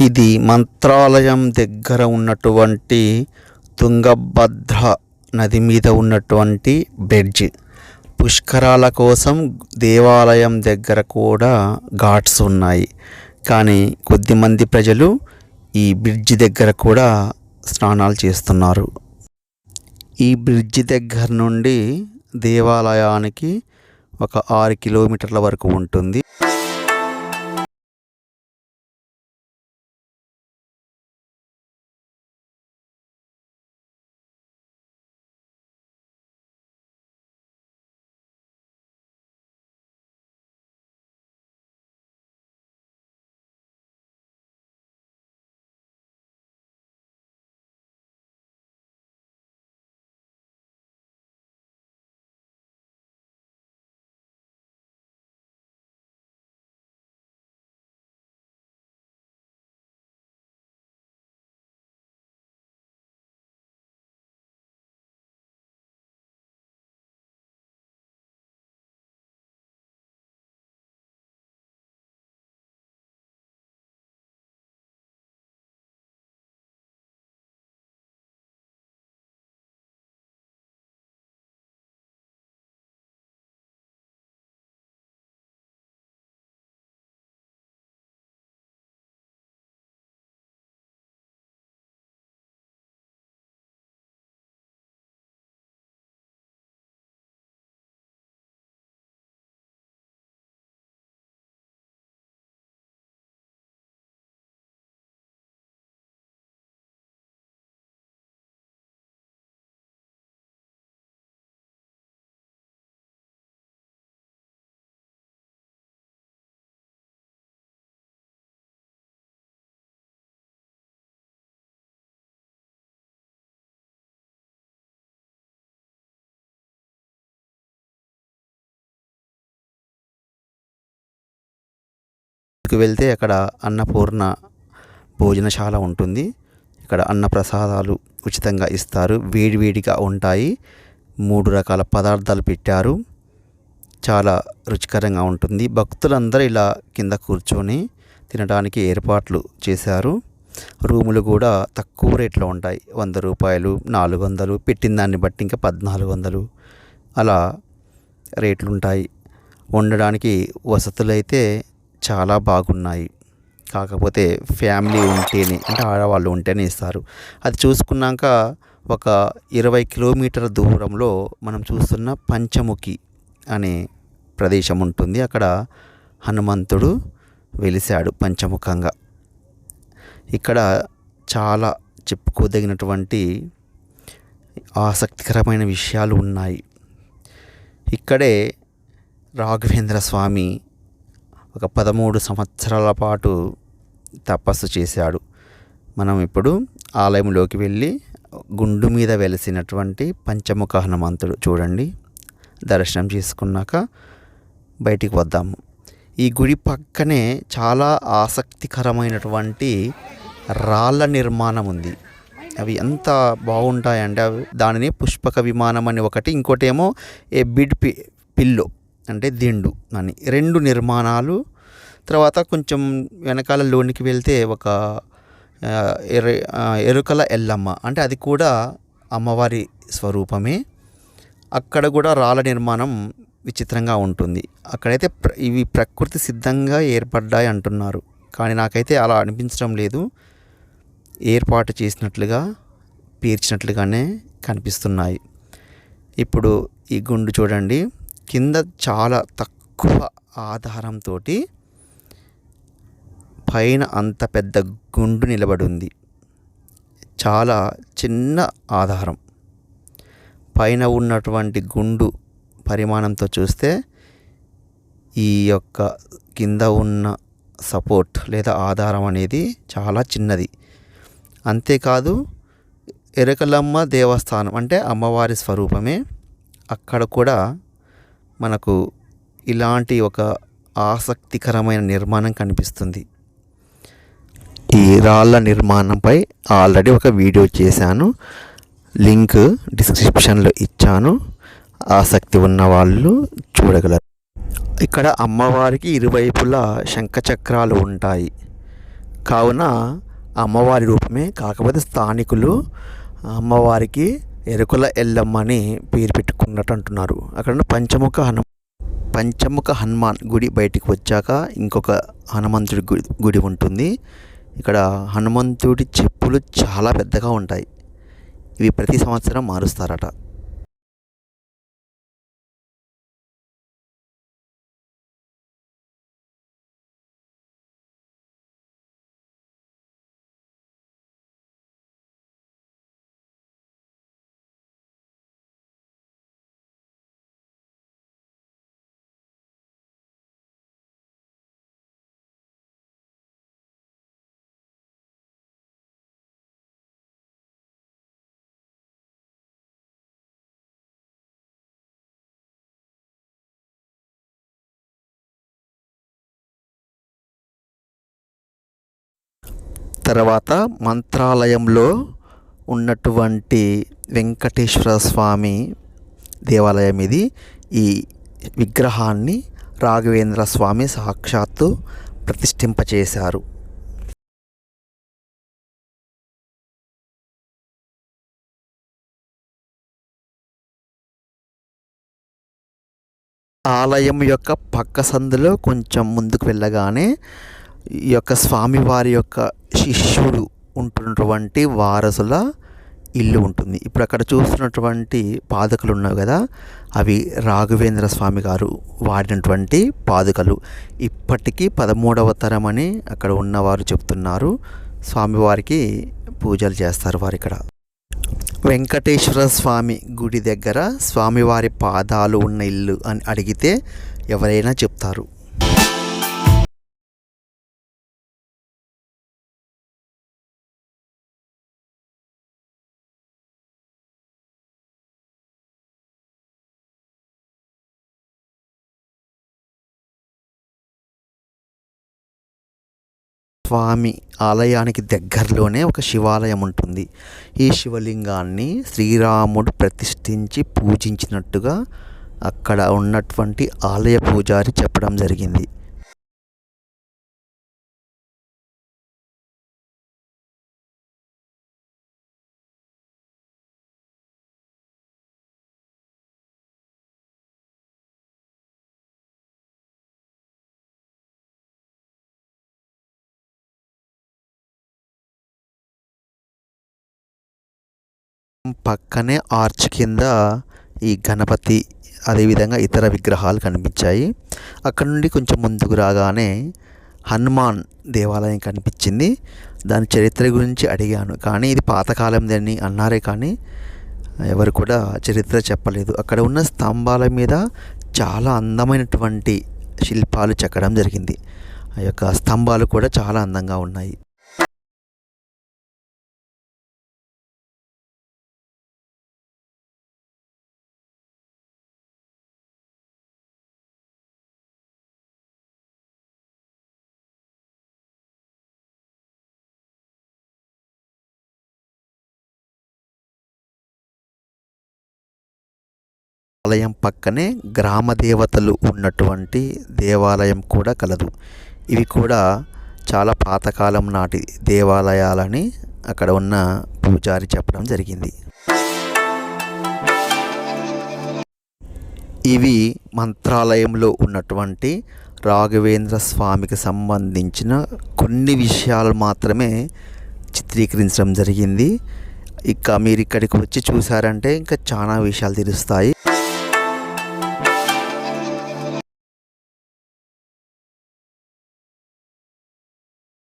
ఇది మంత్రాలయం దగ్గర ఉన్నటువంటి తుంగభద్ర నది మీద ఉన్నటువంటి బ్రిడ్జ్ పుష్కరాల కోసం దేవాలయం దగ్గర కూడా ఘాట్స్ ఉన్నాయి. కానీ కొద్దిమంది ప్రజలు ఈ బ్రిడ్జ్ దగ్గర కూడా స్నానాలు చేస్తున్నారు. ఈ బ్రిడ్జ్ దగ్గర నుండి దేవాలయానికి ఒక ఆరు కిలోమీటర్ల వరకు ఉంటుంది. వెళ్తే అక్కడ అన్నపూర్ణ భోజనశాల ఉంటుంది. ఇక్కడ అన్న ప్రసాదాలు ఉచితంగా ఇస్తారు. వేడివేడిగా ఉంటాయి. మూడు రకాల పదార్థాలు పెట్టారు. చాలా రుచికరంగా ఉంటుంది. భక్తులందరూ ఇలా కింద కూర్చొని తినడానికి ఏర్పాట్లు చేశారు. రూములు కూడా తక్కువ రేట్లో ఉంటాయి. వంద రూపాయలు నాలుగు వందలు పెట్టిన దాన్ని బట్టి ఇంకా పద్నాలుగు వందలు అలా రేట్లు ఉంటాయి. ఉండడానికి వసతులు అయితే చాలా బాగున్నాయి. కాకపోతే ఫ్యామిలీ ఉంటేనే అంటే ఆడవాళ్ళు ఉంటేనే ఇస్తారు. అది చూసుకున్నాక ఒక ఇరవై కిలోమీటర్ల దూరంలో మనం చూస్తున్న పంచముఖి అనే ప్రదేశం ఉంటుంది. అక్కడ హనుమంతుడు వెలిశాడు పంచముఖంగా. ఇక్కడ చాలా చెప్పుకోదగినటువంటి ఆసక్తికరమైన విషయాలు ఉన్నాయి. ఇక్కడే రాఘవేంద్ర స్వామి ఒక పదమూడు సంవత్సరాల పాటు తపస్సు చేశాడు. మనం ఇప్పుడు ఆలయంలోకి వెళ్ళి గుండు మీద వెలిసినటువంటి పంచముఖ హనుమంతుడు చూడండి. దర్శనం చేసుకున్నాక బయటికి వద్దాము ఈ గుడి పక్కనే చాలా ఆసక్తికరమైనటువంటి రాళ్ళ నిర్మాణం ఉంది. అవి ఎంత బాగుంటాయంటే అవి దానిని పుష్పక విమానం అని ఒకటి ఇంకోటేమో ఏ బిడ్ పి పిల్లో. అంటే దిండు అని. రెండు నిర్మాణాలు. తర్వాత కొంచెం వెనకాల లోనికి వెళ్తే ఒక ఎర్ర ఎరుకల ఎల్లమ్మ. అంటే అది కూడా అమ్మవారి స్వరూపమే. అక్కడ కూడా రాళ్ళ నిర్మాణం విచిత్రంగా ఉంటుంది. అక్కడైతే ప్ర- ఇవి ప్రకృతి సిద్ధంగా ఏర్పడ్డాయి అంటున్నారు. కానీ నాకైతే అలా అనిపించడం లేదు. ఏర్పాటు చేసినట్లుగా పేర్చినట్లుగానే కనిపిస్తున్నాయి. ఇప్పుడు ఈ గుండు చూడండి. కింద చాలా తక్కువ ఆధారంతో పైన అంత పెద్ద గుండు నిలబడి ఉంది చాలా చిన్న ఆధారం. పైన ఉన్నటువంటి గుండు పరిమాణంతో చూస్తే ఈ యొక్క కింద ఉన్న సపోర్ట్ లేదా ఆధారం అనేది చాలా చిన్నది. అంతేకాదు ఎరకలమ్మ దేవస్థానం అంటే అమ్మవారి స్వరూపమే. అక్కడ కూడా మనకు ఇలాంటి ఒక ఆసక్తికరమైన నిర్మాణం కనిపిస్తుంది. ఈ రాళ్ళ నిర్మాణంపై ఆల్రెడీ ఒక వీడియో చేశాను. లింక్ డిస్క్రిప్షన్లో ఇచ్చాను. ఆసక్తి ఉన్న వాళ్ళు చూడగలరు. ఇక్కడ అమ్మవారికి ఇరువైపులా శంఖచక్రాలు ఉంటాయి. కావున అమ్మవారి రూపమే కాకపోతే స్థానికులు అమ్మవారికి ఎరుకుల ఎల్లమ్మ అని పేరు పెట్టుకున్నట్టు అంటున్నారు. అక్కడ పంచముఖ హను పంచముఖ హనుమాన్ గుడి బయటికి వచ్చాక ఇంకొక హనుమంతుడి గుడి గుడి ఉంటుంది. ఇక్కడ హనుమంతుడి చెప్పులు చాలా పెద్దగా ఉంటాయి. ఇవి ప్రతి సంవత్సరం మారుస్తారట. తర్వాత మంత్రాలయంలో ఉన్నటువంటి వెంకటేశ్వర స్వామి దేవాలయం ఇది. ఈ విగ్రహాన్ని రాఘవేంద్ర స్వామి సాక్షాత్తు ప్రతిష్ఠింపచేశారు. ఆలయం యొక్క పక్క సందులో కొంచెం ముందుకు వెళ్ళగానే ఈ యొక్క స్వామివారి యొక్క శిష్యుడు ఉంటున్నటువంటి వారసుల ఇల్లు ఉంటుంది. ఇప్పుడు అక్కడ చూస్తున్నటువంటి పాదుకలు ఉన్నాయి కదా అవి రాఘవేంద్ర స్వామి గారు వాడినటువంటి పాదుకలు. ఇప్పటికీ పదమూడవ తరం అని అక్కడ ఉన్నవారు చెప్తున్నారు. స్వామివారికి పూజలు చేస్తారు వారు ఇక్కడ. వెంకటేశ్వర స్వామి గుడి దగ్గర స్వామివారి పాదాలు ఉన్న ఇల్లు అని అడిగితే ఎవరైనా చెప్తారు. స్వామి ఆలయానికి దగ్గరలోనే ఒక శివాలయం ఉంటుంది. ఈ శివలింగాన్ని శ్రీరాముడు ప్రతిష్ఠించి పూజించినట్టుగా అక్కడ ఉన్నటువంటి ఆలయ పూజారి చెప్పడం జరిగింది. పక్కనే ఆర్చ్ కింద ఈ గణపతి అదేవిధంగా ఇతర విగ్రహాలు కనిపించాయి. అక్కడ నుండి కొంచెం ముందుకు రాగానే హనుమాన్ దేవాలయం కనిపించింది. దాని చరిత్ర గురించి అడిగాను. కానీ ఇది పాతకాలంది అని అన్నారే కానీ ఎవరు కూడా చరిత్ర చెప్పలేదు. అక్కడ ఉన్న స్తంభాల మీద చాలా అందమైనటువంటి శిల్పాలు చెక్కడం జరిగింది. ఆ యొక్క స్తంభాలు కూడా చాలా అందంగా ఉన్నాయి. ఆలయం పక్కనే గ్రామ దేవతలు ఉన్నటువంటి దేవాలయం కూడా కలదు. ఇవి కూడా చాలా పాతకాలం నాటి దేవాలయాలని అక్కడ ఉన్న పూజారి చెప్పడం జరిగింది. ఇవి మంత్రాలయంలో ఉన్నటువంటి రాఘవేంద్ర స్వామికి సంబంధించిన కొన్ని విషయాలు మాత్రమే చిత్రీకరించడం జరిగింది. ఇక మీరు ఇక్కడికి వచ్చి చూసారంటే ఇంకా చాలా విషయాలు తెలుస్తాయి.